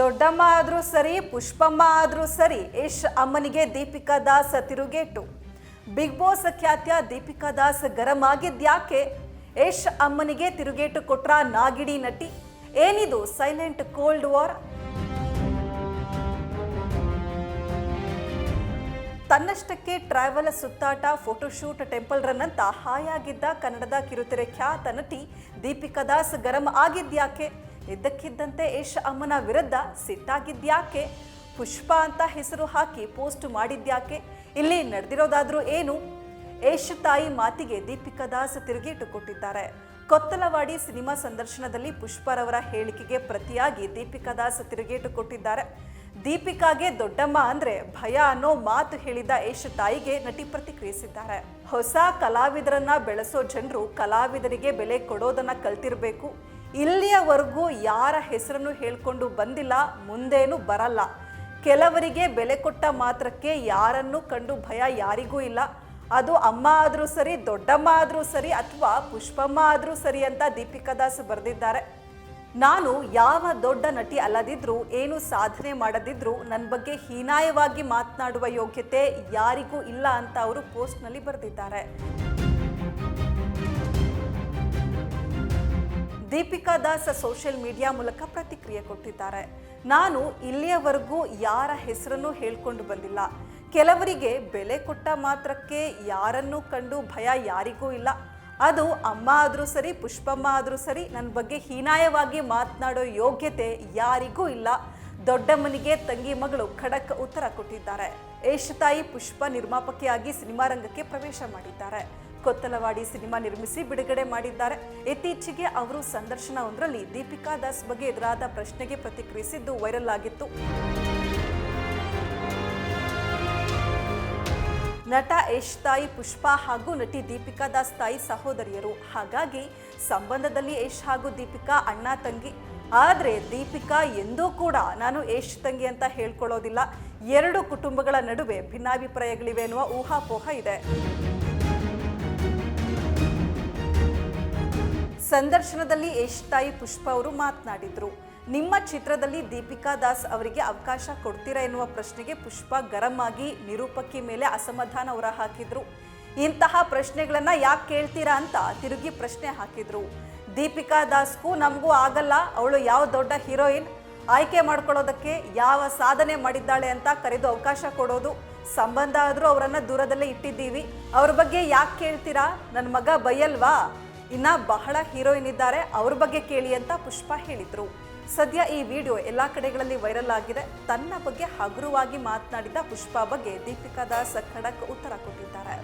ದೊಡ್ಡಮ್ಮ ಆದರೂ ಸರಿ, ಪುಷ್ಪಮ್ಮ ಆದರೂ ಸರಿ, ಯಶ್ ಅಮ್ಮನಿಗೆ ದೀಪಿಕಾ ದಾಸ್ ತಿರುಗೇಟು. ಬಿಗ್ ಬಾಸ್ ಖ್ಯಾತ್ಯ ದೀಪಿಕಾ ದಾಸ್ ಗರಂ ಆಗಿದ್ಯಾಕೆ? ಯಶ್ ಅಮ್ಮನಿಗೆ ತಿರುಗೇಟು ಕೊಟ್ರ ನಾಗಿಡಿ ನಟಿ. ಏನಿದು ಸೈಲೆಂಟ್ ಕೋಲ್ಡ್ ವಾರ್? ತನ್ನಷ್ಟಕ್ಕೆ ಟ್ರಾವೆಲ್ ಸುತ್ತಾಟ, ಫೋಟೋಶೂಟ್, ಟೆಂಪಲ್ ರನ್ ಅಂತ ಹಾಯಾಗಿದ್ದ ಕನ್ನಡದ ಕಿರುತೆರೆ ಖ್ಯಾತ ನಟಿ ದೀಪಿಕಾ ದಾಸ್ ಗರಂ ಆಗಿದ್ಯಾಕೆ? ಇದ್ದಕ್ಕಿದ್ದಂತೆ ಯಶ್ ಅಮ್ಮನ ವಿರುದ್ಧ ಸಿಟ್ಟಾಗಿದ್ಯಾಕೆ ಪುಷ್ಪ ಅಂತ ಹೆಸರು ಹಾಕಿ ಪೋಸ್ಟ್ ಮಾಡಿದ್ಯಾಕೆ ಇಲ್ಲಿ ನಡೆದಿರೋದಾದ್ರೂ ಏನು? ಯಶ್ ತಾಯಿ ಮಾತಿಗೆ ದೀಪಿಕಾ ದಾಸ್ ತಿರುಗೇಟು ಕೊಟ್ಟಿದ್ದಾರೆ ಕೊತ್ತಲವಾಡಿ ಸಿನಿಮಾ ಸಂದರ್ಶನದಲ್ಲಿ ಪುಷ್ಪರವರ ಹೇಳಿಕೆಗೆ ಪ್ರತಿಯಾಗಿ ದೀಪಿಕಾ ದಾಸ್ ತಿರುಗೇಟು ಕೊಟ್ಟಿದ್ದಾರೆ ದೀಪಿಕಾಗೆ ದೊಡ್ಡಮ್ಮ ಅಂದ್ರೆ ಭಯ ಅನ್ನೋ ಮಾತು ಹೇಳಿದ ಯಶ್ ತಾಯಿಗೆ ನಟಿ ಪ್ರತಿಕ್ರಿಯಿಸಿದ್ದಾರೆ. ಹೊಸ ಕಲಾವಿದರನ್ನ ಬೆಳೆಸೋ ಜನರು ಕಲಾವಿದರಿಗೆ ಬೆಲೆ ಕೊಡೋದನ್ನ ಕಲ್ತಿರ್ಬೇಕು. ಇಲ್ಲಿಯವರೆಗೂ ಯಾರ ಹೆಸರನ್ನು ಹೇಳ್ಕೊಂಡು ಬಂದಿಲ್ಲ, ಮುಂದೇನು ಬರಲ್ಲ. ಕೆಲವರಿಗೆ ಬೆಲೆ ಕೊಟ್ಟ ಮಾತ್ರಕ್ಕೆ ಯಾರನ್ನು ಕಂಡು ಭಯ ಯಾರಿಗೂ ಇಲ್ಲ. ಅದು ಅಮ್ಮ ಆದರೂ ಸರಿ, ದೊಡ್ಡಮ್ಮ ಆದರೂ ಸರಿ ಅಥವಾ ಪುಷ್ಪಮ್ಮ ಆದರೂ ಸರಿ ಅಂತ ದೀಪಿಕಾ ದಾಸ್ ಬರೆದಿದ್ದಾರೆ. ನಾನು ಯಾವ ದೊಡ್ಡ ನಟಿ ಅಲ್ಲದಿದ್ರೂ, ಏನು ಸಾಧನೆ ಮಾಡದಿದ್ರೂ ನನ್ನ ಬಗ್ಗೆ ಹೀನಾಯವಾಗಿ ಮಾತನಾಡುವ ಯೋಗ್ಯತೆ ಯಾರಿಗೂ ಇಲ್ಲ ಅಂತ ಅವರು ಪೋಸ್ಟ್ನಲ್ಲಿ ಬರೆದಿದ್ದಾರೆ. ದೀಪಿಕಾ ದಾಸ್ ಸೋಷಿಯಲ್ ಮೀಡಿಯಾ ಮೂಲಕ ಪ್ರತಿಕ್ರಿಯೆ ಕೊಟ್ಟಿದ್ದಾರೆ. ನಾನು ಇಲ್ಲಿಯವರೆಗೂ ಯಾರ ಹೆಸರನ್ನು ಹೇಳ್ಕೊಂಡು ಬಂದಿಲ್ಲ. ಕೆಲವರಿಗೆ ಬೆಲೆ ಕೊಟ್ಟ ಮಾತ್ರಕ್ಕೆ ಯಾರನ್ನು ಕಂಡು ಭಯ ಯಾರಿಗೂ ಇಲ್ಲ. ಅದು ಅಮ್ಮ ಆದರೂ ಸರಿ, ಪುಷ್ಪಮ್ಮ ಆದರೂ ಸರಿ ನನ್ನ ಬಗ್ಗೆ ಹೀನಾಯವಾಗಿ ಮಾತನಾಡೋ ಯೋಗ್ಯತೆ ಯಾರಿಗೂ ಇಲ್ಲ. ದೊಡ್ಡಮ್ಮನಿಗೆ ತಂಗಿ ಮಗಳು ಖಡಕ್ ಉತ್ತರ ಕೊಟ್ಟಿದ್ದಾರೆ. ಯಶ್ ತಾಯಿ ಪುಷ್ಪ ನಿರ್ಮಾಪಕಿಯಾಗಿ ಸಿನಿಮಾ ರಂಗಕ್ಕೆ ಪ್ರವೇಶ ಮಾಡಿದ್ದಾರೆ. ಕೊತ್ತಲವಾಡಿ ಸಿನಿಮಾ ನಿರ್ಮಿಸಿ ಬಿಡುಗಡೆ ಮಾಡಿದ್ದಾರೆ. ಇತ್ತೀಚೆಗೆ ಅವರು ಸಂದರ್ಶನವೊಂದರಲ್ಲಿ ದೀಪಿಕಾ ದಾಸ್ ಬಗ್ಗೆ ಎದುರಾದ ಪ್ರಶ್ನೆಗೆ ಪ್ರತಿಕ್ರಿಯಿಸಿದ್ದು ವೈರಲ್ ಆಗಿತ್ತು. ನಟ ಯಶ್ ತಾಯಿ ಪುಷ್ಪಾ ಹಾಗೂ ನಟಿ ದೀಪಿಕಾ ದಾಸ್ ತಾಯಿ ಸಹೋದರಿಯರು. ಹಾಗಾಗಿ ಸಂಬಂಧದಲ್ಲಿ ಯಶ್ ಹಾಗೂ ದೀಪಿಕಾ ಅಣ್ಣ ತಂಗಿ. ಆದರೆ ದೀಪಿಕಾ ಎಂದೂ ಕೂಡ ನಾನು ಯಶ್ ತಂಗಿ ಅಂತ ಹೇಳ್ಕೊಳ್ಳೋದಿಲ್ಲ. ಎರಡು ಕುಟುಂಬಗಳ ನಡುವೆ ಭಿನ್ನಾಭಿಪ್ರಾಯಗಳಿವೆ ಎನ್ನುವ ಊಹಾಪೋಹ ಇದೆ. ಸಂದರ್ಶನದಲ್ಲಿ ಯಶ್ ತಾಯಿ ಪುಷ್ಪ ಅವರು ಮಾತನಾಡಿದರು. ನಿಮ್ಮ ಚಿತ್ರದಲ್ಲಿ ದೀಪಿಕಾ ದಾಸ್ ಅವರಿಗೆ ಅವಕಾಶ ಕೊಡ್ತೀರಾ ಎನ್ನುವ ಪ್ರಶ್ನೆಗೆ ಪುಷ್ಪ ಗರಂ ಆಗಿ ನಿರೂಪಕಿ ಮೇಲೆ ಅಸಮಾಧಾನ ಹೊರ ಹಾಕಿದ್ರು ಇಂತಹ ಪ್ರಶ್ನೆಗಳನ್ನ ಯಾಕೆ ಕೇಳ್ತೀರಾ ಅಂತ ತಿರುಗಿ ಪ್ರಶ್ನೆ ಹಾಕಿದ್ರು. ದೀಪಿಕಾ ದಾಸ್ಗೂ ನಮಗೂ ಆಗಲ್ಲ, ಅವಳು ಯಾವ ದೊಡ್ಡ ಹೀರೋಯಿನ್? ಆಯ್ಕೆ ಮಾಡ್ಕೊಳ್ಳೋದಕ್ಕೆ ಯಾವ ಸಾಧನೆ ಮಾಡಿದ್ದಾಳೆ ಅಂತ ಕರೆದು ಅವಕಾಶ ಕೊಡೋದು. ಸಂಬಂಧ ಆದರೂ ಅವರನ್ನ ದೂರದಲ್ಲೇ ಇಟ್ಟಿದ್ದೀವಿ. ಅವ್ರ ಬಗ್ಗೆ ಯಾಕೆ ಕೇಳ್ತೀರಾ? ನನ್ನ ಮಗ ಬೈಯಲ್ವಾ? ಇನ್ನ ಬಹಳ ಹೀರೋಯಿನ್ ಇದ್ದಾರೆ. ಅವ್ರ ಬಗ್ಗೆ ಕೇಳಿ ಅಂತ ಪುಷ್ಪ ಹೇಳಿದ್ರು. ಸದ್ಯ ಈ ವಿಡಿಯೋ ಎಲ್ಲಾ ಕಡೆಗಳಲ್ಲಿ ವೈರಲ್ ಆಗಿದೆ. ತನ್ನ ಬಗ್ಗೆ ಹಗುರವಾಗಿ ಮಾತನಾಡಿದ ಪುಷ್ಪ ಬಗ್ಗೆ ದೀಪಿಕಾ ದಾಸ್ ಖಡಕ್ ಉತ್ತರ ಕೊಟ್ಟಿದ್ದಾರೆ.